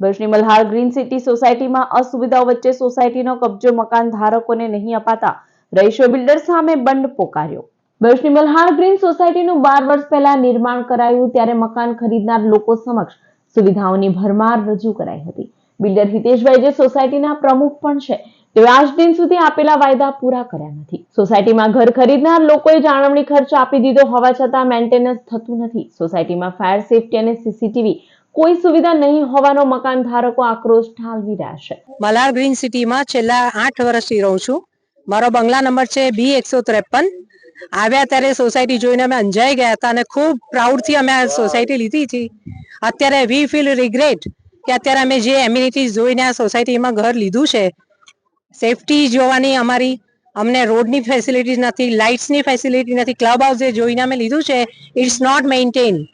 ભરૂચની Malhar green city સોસાયટીમાં અસુવિધાઓ વચ્ચે સોસાયટીનો કબજો મકાન ધારકોને નહીં અપાતા રહીશો બિલ્ડર સામે બંધ પોકાર્યો. ભરૂચની મલ્હાર ગ્રીન સોસાયટીનું બાર વર્ષ પહેલા નિર્માણ કરાયું ત્યારે મકાન ખરીદનાર લોકો સમક્ષ સુવિધાઓની ભરમાર રજૂ કરાઈ હતી. બિલ્ડર હિતેશભાઈ જે સોસાયટીના પ્રમુખ પણ છે, તેઓ આજ દિન સુધી આપેલા વાયદા પૂરા કર્યા નથી. સોસાયટીમાં ઘર ખરીદનાર લોકોએ જાળવણી ખર્ચ આપી દીધો હોવા છતાં મેન્ટેનન્સ થતું નથી. સોસાયટીમાં ફાયર સેફટી અને સીસીટીવી કોઈ સુવિધા નહીં હોવાનો મકાન ધારકો આક્રોશ ઠાલવી રહ્યા છે. મલાર ગ્રીન સિટીમાં છેલ્લા આઠ વર્ષથી રહું છું. મારો બંગલા નંબર છે બી એકસો ત્રેપન. આવ્યા ત્યારે સોસાયટી જોઈને અમે અંજાઈ ગયા હતા અને ખૂબ પ્રાઉડથી અમે આ સોસાયટી લીધી હતી. અત્યારે વી ફીલ રિગ્રેટ કે અત્યારે અમે જે એમ્યુનિટીઝ જોઈને આ સોસાયટીમાં ઘર લીધું છે, સેફટી જોવાની અમારી, અમને રોડની ફેસિલિટીઝ નથી, લાઇટ્સની ફેસિલિટી નથી, ક્લબ હાઉસ જોઈને અમે લીધું છે, ઇટ્સ નોટ મેન્ટેન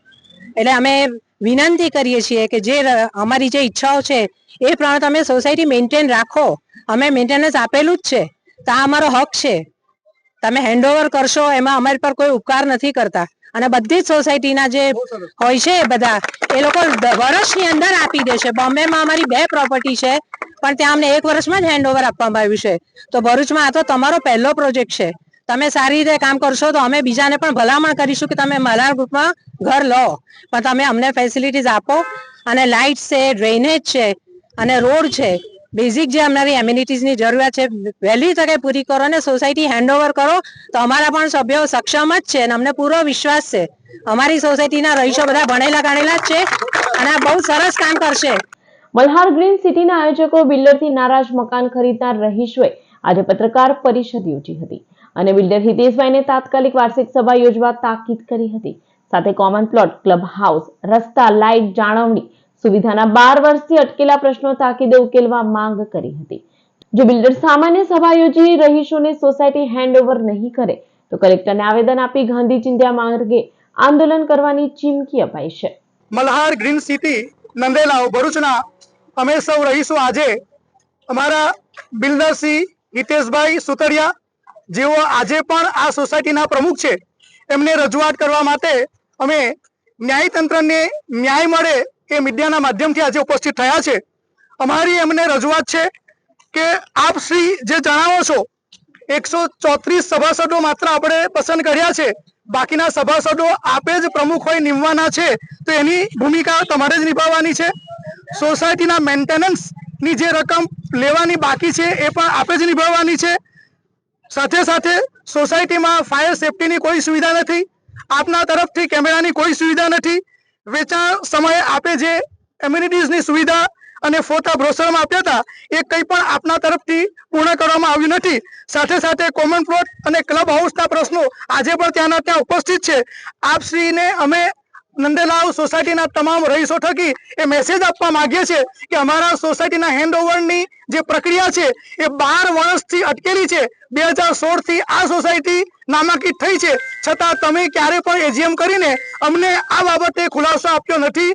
એટલે અમે વિનંતી કરીએ છીએ કે જે અમારી જે ઈચ્છાઓ છે એ પ્રમાણે તમે સોસાયટી મેન્ટેન રાખો. અમે મેન્ટેનન્સ આપેલું જ છે. તો આ અમારો હક છે. તમે હેન્ડઓવર કરશો એમાં અમારી પર કોઈ ઉપકાર નથી કરતા. અને બધી જ સોસાયટીના જે હોય છે બધા એ લોકો વર્ષની અંદર આપી દેશે છે. બોમ્બેમાં અમારી બે પ્રોપર્ટી છે પણ ત્યાં અમને એક વર્ષમાં જ હેન્ડઓવર આપવામાં આવ્યું છે. તો ભરૂચમાં આ તો તમારો પહેલો પ્રોજેક્ટ છે. તમે સારી રીતે કામ કરશો તો અમે બીજાને પણ ભલામણ કરીશું કે તમે મલાર ગ્રુપમાં ઘર લો. પણ તમે અમને ફેસિલિટીઝ આપો. અને લાઇટ છે ડ્રેનેજ છે, અને રોડ છે બેઝિક જે અમારી એમ્યુનિટીઝની જરૂરિયાત છે, વહેલી તકે પૂરી કરો અને સોસાયટી હેન્ડઓવર કરો, તો અમારા પણ સભ્યો સક્ષમ જ છે અને અમને પૂરો વિશ્વાસ છે. અમારી સોસાયટીના રહીશો બધા ભણેલા ગણેલા જ છે અને આ બહુ સરસ કામ કરશે. મલ્હાર ગ્રીન સિટીના આયોજકો બિલ્ડરથી નારાજ મકાન ખરીદનાર રહીશોએ આજે પત્રકાર પરિષદ યોજી હતી. અને બિલ્ડર હિતેશભાઈને તાત્કાલિક વાર્ષિક સભા યોજવા તાકીદ કરી હતી. સાથે કોમન પ્લોટ ક્લબ હાઉસ રસ્તા લાઇટ જાળવણી સુવિધાના બાર વર્ષથી અટકેલા પ્રશ્નો તાકીદે ઉકેલવા માંગ કરી હતી. જો બિલ્ડર સામાન્ય સભા યોજી રહીશોને સોસાયટી હેન્ડઓવર નહીં કરે, તો કલેક્ટરને આવેદન આપી ગાંધી ચિંધ્યા માર્ગે આંદોલન કરવાની ચીમકી અપાઈ છે. મલ્હાર ગ્રીન સિટી નંદેલાવ, ભરૂચના અમે સૌ રહીશું આજે. અમારા બિલ્ડરશ્રી હિતેશભાઈ સુતરિયા જેઓ આજે પણ આ સોસાયટીના પ્રમુખ છે, એમને રજૂઆત કરવા માટે અમે ન્યાયતંત્રને ન્યાય મળે એ મીડિયાના માધ્યમથી આજે ઉપસ્થિત થયા છે. અમારી એમને રજૂઆત છે કે આપ શ્રી જે જણાવો છો, એકસો ચોત્રીસ સભાસદો માત્ર આપણે પસંદ કર્યા છે, બાકીના સભાસદો આપે જ પ્રમુખ હોય, નિમવાના છે, તો એની ભૂમિકા તમારે જ નિભાવવાની છે. સોસાયટીના મેન્ટેનન્સની જે રકમ લેવાની બાકી છે, એ પણ આપે જ નિભાવવાની છે. સાથે સાથે સોસાયટીમાં ફાયર સેફટીની કોઈ સુવિધા નથી, આપના તરફથી કેમેરાની કોઈ સુવિધા નથી. વેચાણ સમયે આપે જે એમ્યુનિટીઝની સુવિધા અને ફોટા બ્રોશરમાં આપ્યા હતા, એ કંઈ પણ આપના તરફથી પૂર્ણ કરવામાં આવ્યું નથી. સાથે સાથે કોમન પ્લોટ અને ક્લબ હાઉસના પ્રશ્નો આજે પણ ત્યાંના ત્યાં ઉપસ્થિત છે. આપશ્રીને અમે નંદેલાવ સોસાયટીના તમામ રહીશો થકી એ મેસેજ આપવા માંગીએ છીએ કે અમારા સોસાયટીના હેન્ડઓવરની જે પ્રક્રિયા છે એ બાર વર્ષથી અટકેલી છે. બે હજાર સોળથી આ સોસાયટી નામાંકિત થઈ છે. છતાં તમે ક્યારે પણ એજીએમ કરીને અમને આ બાબતે ખુલાસો આપ્યો નથી.